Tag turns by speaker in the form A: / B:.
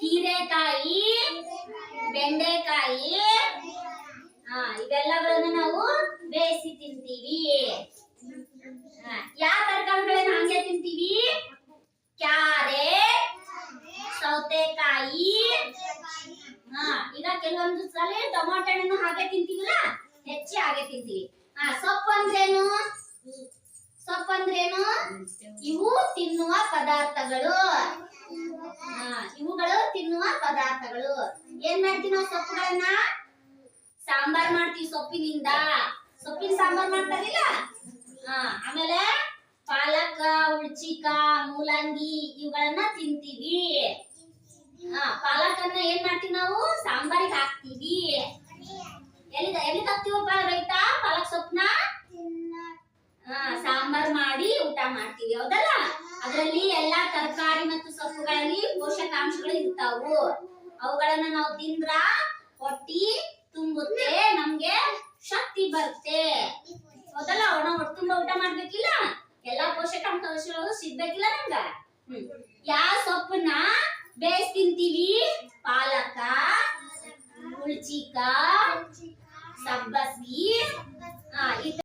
A: ಹೀರೆಕಾಯಿ, ಬೆಂಡೆಕಾಯಿ. ಹಾ ಇವೆಲ್ಲಗಳನ್ನ ನಾವು ಬೇಯಿಸಿ ತಿಂತೀವಿ. ಯಾವ ತರಕಾರಿಗಳನ್ನ ಹಂಗೆ ತಿಂತೀವಿ? ಕ್ಯಾರೆಟ್, ಸೌತೆಕಾಯಿ. ಹಾ, ಈಗ ಕೆಲವೊಂದು ಸಲ ಟೊಮಾಟೊ ಹಣ್ಣು ಹಾಗೆ ತಿಂತೀವಲ್ಲ? ಹೆಚ್ಚಿ ಹಾಗೆ ತಿಂತೀವಿ. ಹಾ ಸೊಪ್ಪು ಅಂದ್ರೇನು ಸೊಪ್ಪು ಅಂದ್ರೇನು ಇವು ತಿನ್ನುವ ಪದಾರ್ಥಗಳು. ಪದಾರ್ಥಗಳು. ಏನ್ ಮಾಡ್ತೀವಿ ನಾವು ಸೊಪ್ಪುಗಳನ್ನ? ಸಾಂಬಾರ್ ಮಾಡ್ತೀವಿ ಸೊಪ್ಪಿನಿಂದ. ಸೊಪ್ಪಿನ ಸಾಂಬಾರ್ ಮಾಡ್ತಾರಿಲ್ಲ? ಆಮೇಲೆ ಪಾಲಕ, ಉಳ್ಚಿಕ, ಮೂಲಂಗಿ ಇವುಗಳನ್ನ ತಿಂತೀವಿ. ಪಾಲಕನ್ನ ಏನ್ ಮಾಡ್ತೀವಿ ನಾವು? ಸಾಂಬಾರಿಗೆ ಹಾಕ್ತೀವಿ ಎಲ್ಲಿ ಎಲ್ಲಿ ಹಾಕ್ತೀವಪ್ಪ ರೈತ ಪಾಲಕ್ ಸೊಪ್ಪನ್ನ ಹಾ ಸಾಂಬಾರ್ ಮಾಡಿ ಊಟ ಮಾಡ್ತೀವಿ, ಹೌದಲ್ಲ? ಅದರಲ್ಲಿ ಎಲ್ಲಾ ತರಕಾರಿ ಮತ್ತು ಸೊಪ್ಪುಗಳಲ್ಲಿ ಪೋಷಕಾಂಶಗಳು ಇರ್ತಾವು. ಅವುಗಳನ್ನ ನಾವು ತಿಂದ್ರ ಹೊಟ್ಟಿ ತುಂಬುತ್ತೆ, ನಮ್ಗೆ ಶಕ್ತಿ ಬರುತ್ತೆ. ಹೌದಲ್ಲ ಒಣ ಹೊಟ್ಟೆ ತುಂಬಾ ಊಟ ಮಾಡ್ಬೇಕಿಲ್ಲ? ಎಲ್ಲಾ ಪೋಷಕಾಂಶಗಳು ಸಿಗ್ಬೇಕಿಲ್ಲ ನಮ್ಗ? ಯಾವ ಸೊಪ್ಪನ್ನ ಬೇಯಿಸ್ ತಿಂತೀವಿ? ಪಾಲಕ, ಉಳ್ಚಿಕ ಸಬ್ಬಸ್ಗಿ